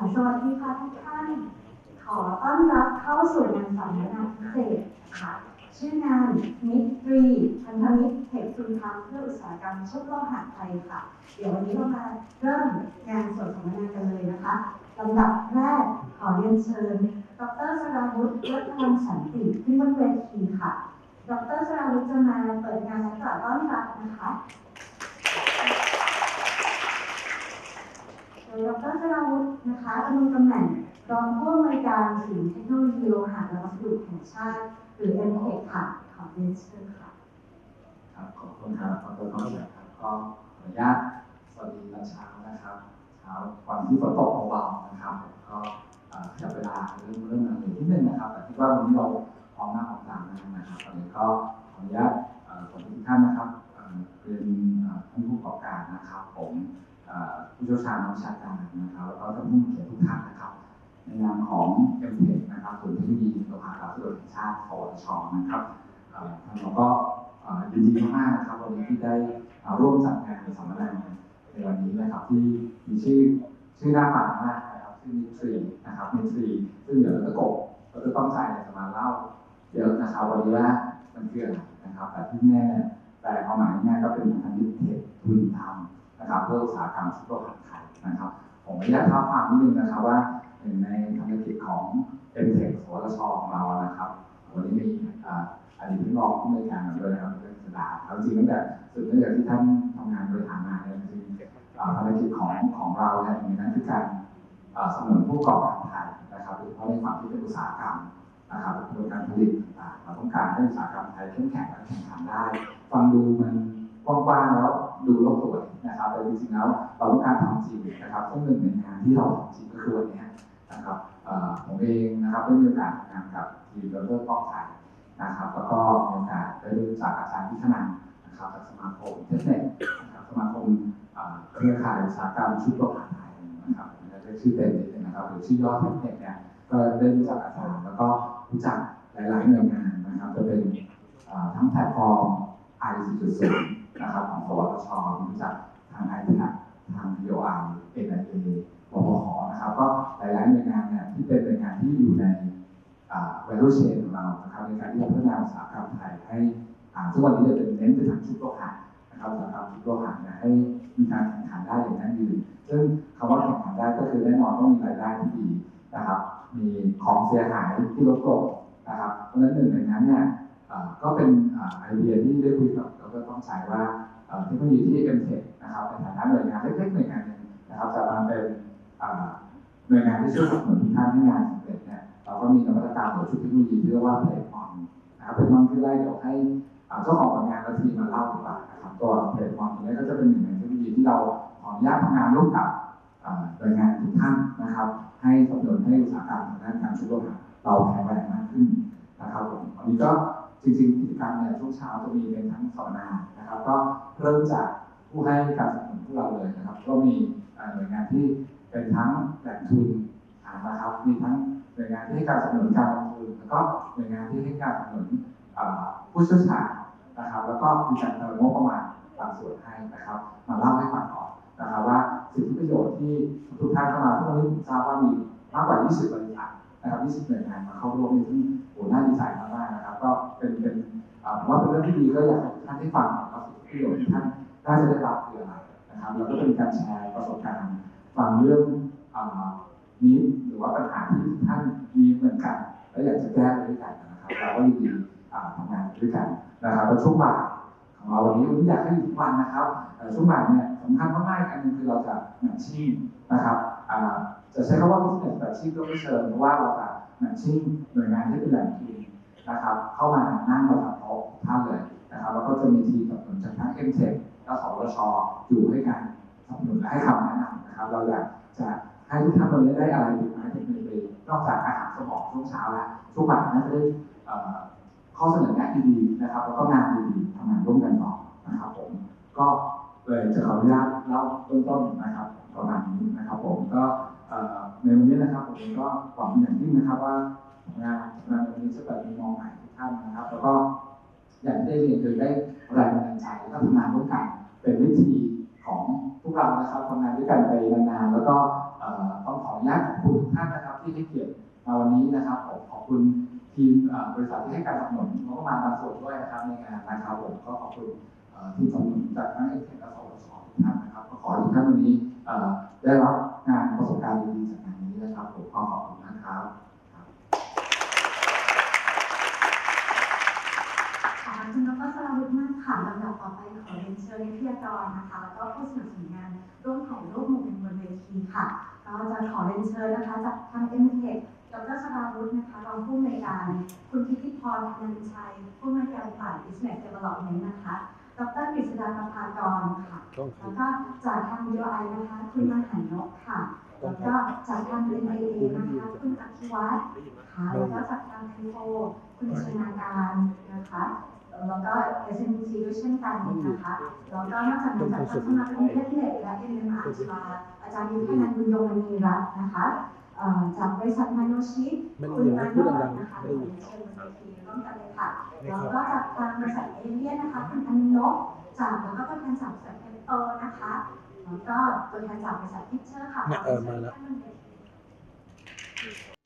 สวัสดีค่ะทุกท่าน ขอต้อนรับเข้าสู่งานสัมมนาพิเศษค่ะ ชื่องานมิตรีพันธมิตรเทคทุนทำเพื่ออุตสาหกรรมชุบโลหะไทยค่ะ เดี๋ยววันนี้เรามาเริ่มงานสนสัมมนากันเลยนะคะลำดับแรกขอเรียนเชิญ ดรสราวุฒิเลิศพลังสันติขึ้นบนเวทีค่ะ ดรสราวุฒิจะมาเปิดงานและกล่าวต้อนรับนะคะ โดรสราวุฒินะคะดำรงตำแหน่งรองผู้อำนวยการศูนย์เทคโนโลยีโลหะและวัสดุแห่งชาติ หรือ m t e c ค่ะ ขอเรียนเชิญค่ะ ครับ ขอบคุณครับขอบคุณครับครับก็ขออนุญาตสวัสดีตอนเช้านะครับ เช้าก่อนที่ฝนตกเบาๆนะครับก็ขยับเวลาเรื่องเรื่องงานเลยนิดนึงนะครับ แต่คิดว่าวันนี้เราพร้อมหน้าพร้อมตานะครับตอนนี้ก็ขออนุญาตเอ่อสวัสดีทุกท่านนะครับเป็นท่านผู้ประกอบการนะครับ ผม ผู้เชี่ยวชาญนักวิชาการนะครับแล้วก็ท่านผู้เขียนทุกท่านนะครับในนามของ m t e c นะครับศูนย์เทคโนโลยีโลหะและวัสดุแห่งชาติสวชนะครับเอ่างเราก็ยินดีมากๆนะครับวันนี้ที่ได้ร่วมจัดงานสัมมนาในวันนี้นะครับที่มีชื่อชื่อน่าฟังมากนะครับชื่อมิตรีนะครับมิตรีซึ่งเดี๋ยวเราจะกบเราจะต้องใจจะมาเล่าเยอะนะครับวันนี้ว่ามันคืออะไรนะครับ แต่ที่แน่แต่ความหมายง่ายก็เป็นพันธมิตรเทคทุนธรรม นะครับเพื่ออุตสาหกรรมชุดโลหะไทยนะครับผมขออนุญาตท้าความนิดนึงนะครับว่าหนึ่งในภารกิจของเอ็มเทคสวทชของเรานะครับ วันนี้มีอดีตที่รองผู้อำนการด้วยนะครับเป็นสดาเอาจริงตั้งแต่สุดตั้งแต่ที่ท่านทำงานบริหารมาเนี่ยจริงภารกิจของของเราเนี่ยมีนั่นคือการสนับสนุนผู้ประกอบการไทยนะครับโดยเฉพาะในฝั่งที่เป็นอุตสาหกรรมนะครับกระบวนการผลิตต่างๆเราต้องการให้อุตสาหกรรมไทยเข้มแข็งและแข่งขันได้ ฟังดูมันกว้างๆแล้วดูโลกสวย นะครับแต่จริงๆแล้วเราต้องการทำจริงนะครับซึ่งหนึ่งในงานที่เราทำจริงก็คือวันนี้นะครับผมเองนะครับได้มีโอกาสทำงานกับทีมเดเวลลอปป้องไทยนะครับแล้วก็มีโอกาสได้รู้จักอาจารย์พิธนันนะครับจากสมาคมเทคเน็นะครับสมาคมเครือข่ายอุตสาหกรรมชุดโลหะไทยนะครับเรียกชื่อเต็มนิดนึงนะครับหรือชื่อย่อเทคน็ตเนี่ยก็ได้รู้จักอาจารย์แล้วก็รู้จักหลายๆหน่วยงานนะครับจะเป็นทั้งแพลตฟอร์ม i 4.0นะครับของสวทชรู้จัก ทาง i t ทาง BOI NIA ปปขนะครับ ก็หลายๆหน่วยงานเนี่ยที่เป็นหน่วยงานที่อยู่ในอ่า value chain ของเรานะครับในการที่จะพัฒนาอุตสาหกรรมไทยให้อ่าทุกวันนี้จะเป็นเน้นไปทางชุดโลหะนะครับอุตสาหกรรมชุดโลหะนี่ยให้มีการแข่งขันได้อย่างยั่งยืน ซึ่งคำว่าแข่งขันได้ก็คือแน่นอนต้องมีรายได้ที่ดีนะครับ มีของเสียหายที่ลดลงนะครับ เพราะฉะนั้นหนึ่งในนั้นเนี่ยก็เป็นไอเดียที่ได้คุยกับดรต้องใจว่า เอ่เทคโนโลยีที่ m t e c นะครับในฐานะหน่วยงานเล็กๆหน่วยงานหนึ่งนะครับจะมาเป็นหน่วยงานที่ช่วยสนับสนุนทุกท่านให้งานสำเร็จเนี่ยเราก็มีนวัตกรรมหรือชุดเทคโนโลยีที่เรียกว่าเพลทมอนนะครับเพลทมอนที่ไล่เดี๋ยวให้เจ้าของผลงานและทีมมาเล่าดีกว่านะครับตัวเพลทมอนนี้ก็จะเป็นหนึ่งในเทคโนโลยีที่เราขออนุญาตทำงานร่วมกับหน่วยงานทุกท่านนะครับ ให้สนับสนุนให้อุตสาหกรรมทางด้านการชุดโลหะเราแข็งแรงมากขึ้นนะครับผมวันนี้ก็ จริงๆกิจกรรมเนี่ยช่วงเช้าจะมีเป็นทั้งสัมมนานะครับ ก็เริ่มจากผู้ให้การสนับสนุนพวกเราเลยนะครับ ก็มีหน่วยงานที่เป็นทั้งแหล่งทุนนะครับมีทั้งหน่วยงานที่ให้การสนับสนุนการลงทุนแล้วก็หน่วยงานที่ให้การสนับสนุนผู้เชี่ยวชาญนะครับ แล้วก็มีการเติมงบประมาณบางส่วนให้นะครับ มาเล่าให้ฟังก่อนนะครับว่าสิทธิประโยชน์ที่ทุกท่านเข้ามาทุกวันนี้ทราบว่ามีมากกว่า 20บริ นะครับ20หน่วยงานมาเข้าร่วมในที่โอ้น่าดีใจมากๆนะครับ ก็เป็นเป็นอ่าผมว่าเป็นเรื่องที่ดีก็อยากให้ท่านได้ฟังว่าสิทธิประโยชน์ที่ท่านน่าจะได้รับคืออะไรนะครับแล้วก็เป็นการแชร์ประสบการณ์ฟังเรื่องอานี้หรือว่าปัญหาที่ท่านมีเหมือนกัน และอยากจะแก้ไปด้วยกันนะครับเราก็ยินดีอ่าทำงานไปด้วยกันนะครับแล้วช่วงบ่ายของเราวันนี้วันนี้อยากให้อยู่ทุกวันนะครับช่วงบ่ายเนี่ยสำคัญมากๆอันนึงคือเราจะแมทชิ่งนะครับอ่า จะใช้คำว่า business matching ก็ไม่เชิงเพราะว่าเราจะแมทชิ่งหน่วยงานที่เป็นแหล่งทุนนะครับ เข้ามานั่งประจำโต๊ะท่านเลยนะครับแล้วก็จะมีทีมสนับสนุนจากทั้ง m t e c และสวชอยู่ให้การสนับสนุนและให้คำแนะนำนะครับ เราอยากจะให้ทุกท่านวันนี้ได้อะไรติดไม้ติดมือไปนอกจากอาหารสมองช่วงเช้าแล้วช่วงบ่ายน่าจะได้ข้อเสนอแนะดีๆนะครับ แล้วก็งานดีๆทำงานร่วมกันต่อนะครับผมก็เลยจะขออนุญาตเล่าเบื้องต้นนะครับประมาณนี้นะครับผมก็ ในวันนี้นะครับผมก็หวังอย่างยิ่งนะครับว่างานงานวันนี้จะเปิดมุมมองใหม่ทุกท่านนะครับ แล้วก็อย่างที่ได้เรียนคือได้แรงบันดาลใจและทำงานร่วมกันเป็นวิธีของพวกเรานะครับทำงานด้วยกันไปนานๆแล้วก็ต้องขออนุญาตขอบคุณทุกท่านนะครับ ที่ให้เกียรติมาวันนี้นะครับผมขอบคุณทีมบริษัทที่ให้การสนับสนุนงบประมาณบางส่วนด้วยนะครับในงานนะครับผมก็ขอบคุณเอ่อทีมสนับสนุนจากทั้งเอเทคและสวสทุกท่านนะครับก็ขอให้ทุกท่านวันนี้ได้รับ งานประสบการณ์ดีๆจากงานนี้นะครับผมก็ขอบคุณนะครับขอบคุณดรสราวุฒิมากค่ะลำดับต่อไปขอเรียนเชิญวิทยากรนะคะ แล้วก็ผู้สนับสนุนงานร่วมถ่ายรูปหมู่กันบนเวทีค่ะก็จะขอเรียนเชิญนะคะจากทาง m t e c h ดรสราวุฒินะคะรองผู้อำนวยการ คุณพิธิพรธนันชัย ผู้อำนวยการฝ่าย Business Development นะคะ ดรกฤษดาประภากรค่ะต้องคแล้วก็จากทาง UI นะคะ คุณมหันนกค่ะ แล้วก็จากทาง NIA นะคะ คุณอภิวัฒน์ค่ะ แล้วก็จากทางไทโฟคุณชนาการนะคะ แล้วก็ SMC ด้วยเช่นกันนะคะ แล้วก็นอกจากนั้นจากทางสมาคมเพชรเน็ตและ MMR ชาอาจารย์ยุทธนันท์บุญยงมณีรัตน์นะคะเอ่อ จากบริษัทมาโนชิตไม่ได้คุณยินมานะโนพูดดัดงนะคะๆไม่ได้ยินเชิญบนเวทีร่วมกันเลยค่ะไม่แล้วครับก็จากทางบริษัทเอเลียนนะคะคุณอนุนกจากแล้วก็ตัวแทนจากบริษัทเทปโตนะคะแล้วก็ตัวแทนจากบริษัทพิเชอร์ค่ะเนี่ยเออมาแล้วท่านบนเวที